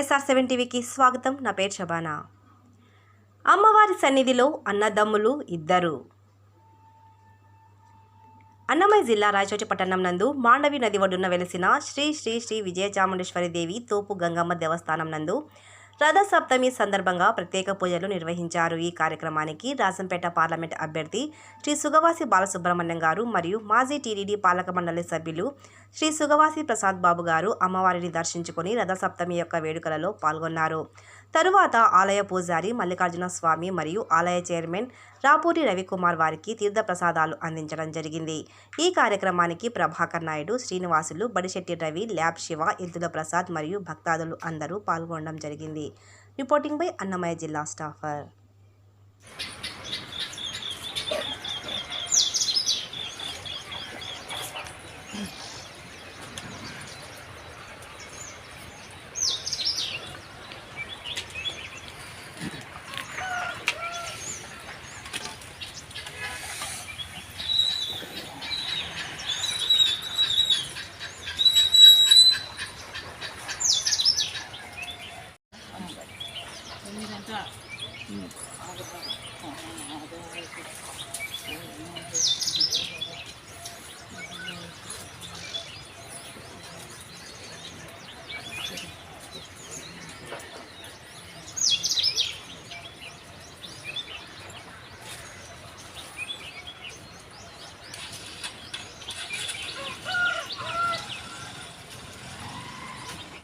SR seven టీవీకి స్వాగతం. నా పేరు శబానా అమ్మవారి సన్నిధిలో అన్నదమ్ములు ఇద్దరు. అన్నమయ్య జిల్లా రాయచోటి పట్టణం నందు మాండవి నది ఒడ్డున వెలిసిన శ్రీ శ్రీ శ్రీ విజయచాముండేశ్వరి దేవి తోపు గంగమ్మ దేవస్థానం నందు రథసప్తమి సందర్భంగా ప్రత్యేక పూజలు నిర్వహించారు. ఈ కార్యక్రమానికి రాజంపేట పార్లమెంట్ అభ్యర్థి శ్రీ సుగవాసి బాలసుబ్రహ్మణ్యం గారు మరియు మాజీ టీడీడీ పాలక మండలి సభ్యులు శ్రీ సుగవాసి ప్రసాద్ బాబు గారు అమ్మవారిని దర్శించుకుని రథసప్తమి యొక్క వేడుకలలో పాల్గొన్నారు. తరువాత ఆలయ పూజారి మల్లికార్జున స్వామి మరియు ఆలయ చైర్మన్ రాపూరి రవికుమార్ వారికి తీర్థ ప్రసాదాలు అందించడం జరిగింది. ఈ కార్యక్రమానికి ప్రభాకర్ నాయుడు శ్రీనివాసులు బడిశెట్టి రవి ల్యాబ్ శివ ఎద్దుల ప్రసాద్ మరియు భక్తాదులు అందరూ పాల్గొనడం జరిగింది. రిపోర్టింగ్ బై అన్నమయ్య జిల్లా స్టాఫర్. 你看这儿，嗯。